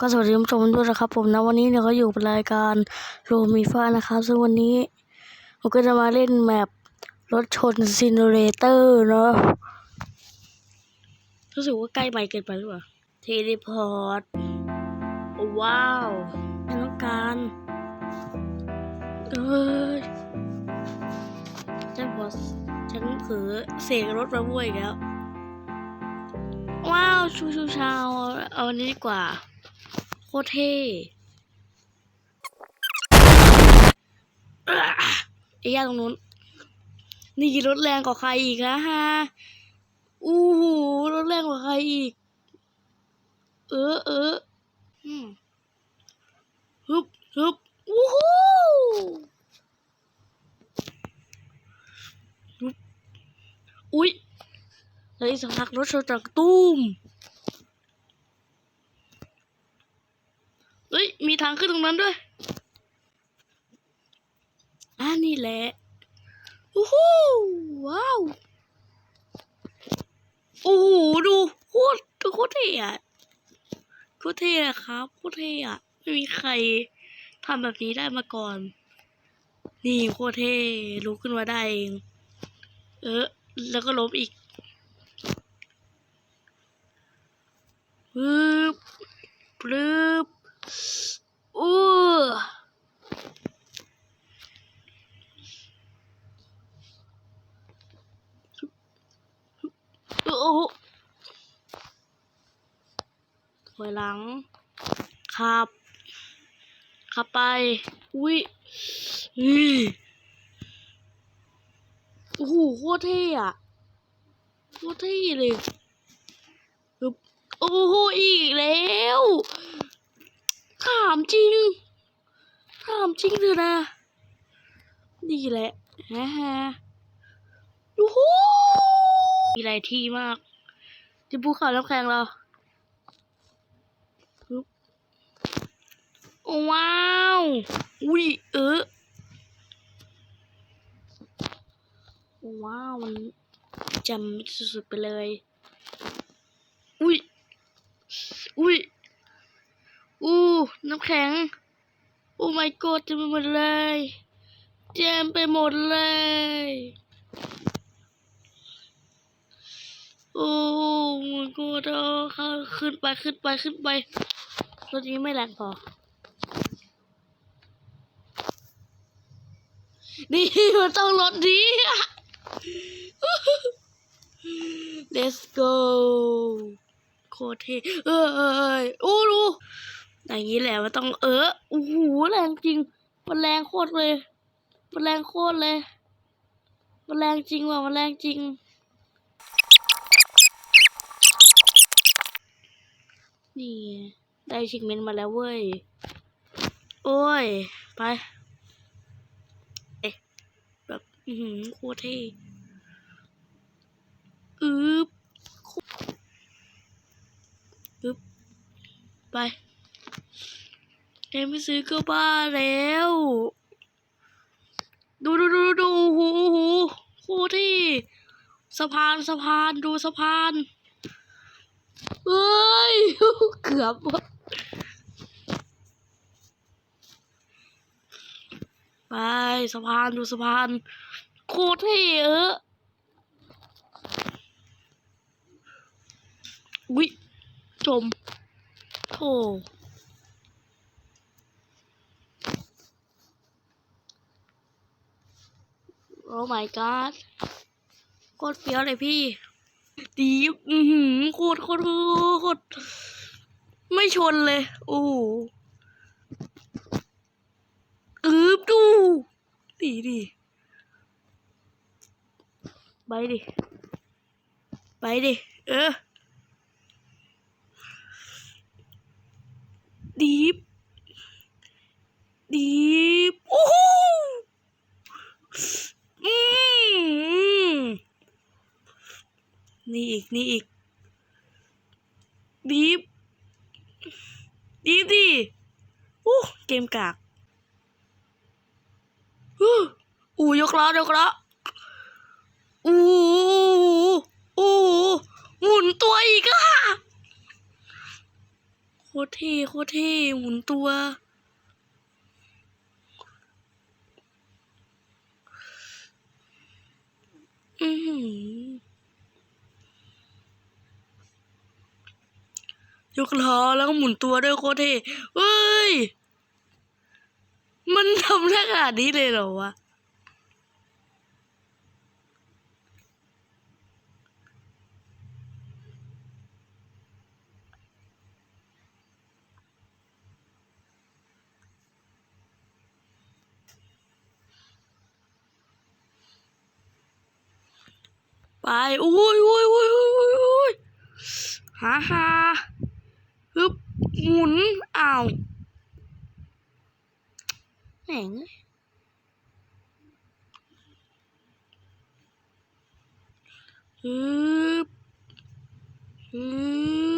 ก็สวัสดีท่านผู้ชมด้วยนะครับ ผมนะวันนี้เนี่ยก็อยู่เป็นรายการโรมีฟ้านะครับ ซึ่งวันนี้ผมก็จะมาเล่นแมปรถชนซินเรเตอร์เนาะรู้สึกว่าใกล้ไปเกินไปหรือเปล่าเทเลพอร์ตว้าวฉันต้องการเอ้ยฉันพอฉันเผลอเสกรถมาบ้วยแล้ว ว้าว ชูชูชาวเอาอันนี้ดีกว่า ตรเท่อะไอ้ย่าตรงนู้น นี่รถแรงกว่าใครอีกนะฮะอู้หูรถแรงกว่าใครอีก เออเออฮึบฮึบอู้หูฮึบอุ๊ยแล้วอีกสักพักรถชนจากตุ้ม เฮ้ย มีทางขึ้นตรงนั้นด้วยอ่านี่แหละโอ้โหว้าวโอ้โหดูโคตรโคตรเท่อะโคตรเท่อะครับโคตรเท่อะไม่มีใครทำแบบนี้ได้มาก่อน นี่โคตรเท่ลุกขึ้นมาได้เอง เออ แล้วก็ล้มอีกปึ๊บปึ๊บ อู้โอ้โหถอยหลังขับขับไป อุ้ยอุ้ยโอ้โหโคตรเท่อะโคตรเท่เลยโอ้โหอีกแล้วถามจริงถามจริงเถอะนะดีแหละฮะฮะโอ้โห มีหลายที่มาก ที่ภูเขาน้ำแข็งเราโอ้ว้าว อุ้ยเออว้าวมันจำสุดๆไปเลย อุ้ย อุ้ย อู้น้ำแข็ง โอ้ my god เต็มไปหมดเลยเต็มไปหมดเลย โอ้ my god เออเข้าขึ้นไปขึ้นไปขึ้นไปรถนี้ไม่แรงพอ นี่มันต้องรถนี้ let's go โคตรเท่เออเออเอยโอ้ดูอย่างนี้แหละมันต้องเออโอ้โหแรงจริงมันแรงโคตรเลยมันแรงโคตรเลยมันแรงจริงว่ะมันแรงจริง นี่ ได้ชิกเมนมาแล้วเว้ย โอ้ย ไป เอ๊ะ แบบ อือหือโคตรเท่อึ๊บอึ๊บไปแกไม่ซื้อก็บ้าแล้ว ดูดูดูดูโอ้โหโอ้โหโคตรเที่สะพานสะพานดูสะพานเอ้ยเกือบไปสะพานดูสะพานโคตรเท่เออวิจมโธ่โอ้ my god โคตรเฟี้ยวเลยพี่ดีบอือหือโคตรโคตรโคตร ไม่ชนเลย โอ้อืบดู ดีดิไปดิ ไปดิ เออ ดีบดีบโอ้โหอืมนี่อีก นี่อีก ดีบ ดีดิโอ้เกมกากอู้อูยกล้อยกล้ออู้อู้หมุนตัวอีกอะโคตรเท่โคตรเท่หมุนตัวอือหือ ยกล้อแล้วก็หมุนตัวด้วยโคตรเท่เฮ้ย มันทำได้ขนาดนี้เลยเหรอวะไปอุ้ยอุ้ยอุ้ยอุ้ยอุ้ยฮ่าฮ่า หมุนอ้าวแหง้ยฮึบฮึบ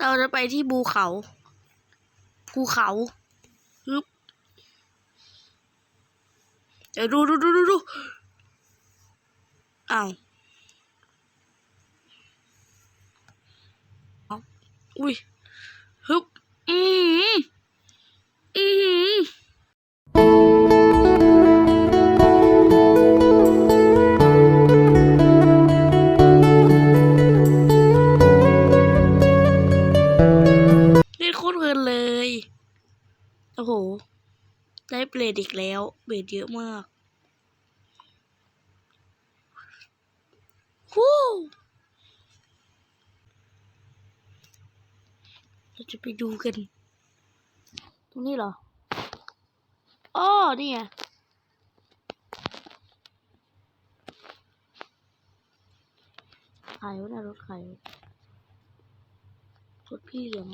เราจะไปที่ภูเขา ภูเขาฮึบเดี๋ยวดูดูดูดูดูอ้าวเอาอุ้ยฮึบอืมอืม เบรดอีกแล้ว เบรดเยอะมากฮู้เราจะไปดูกัน ตรงนี้เหรออ้อนี่ไงใครวะเนี่ยรถใครรถพี่เหลือ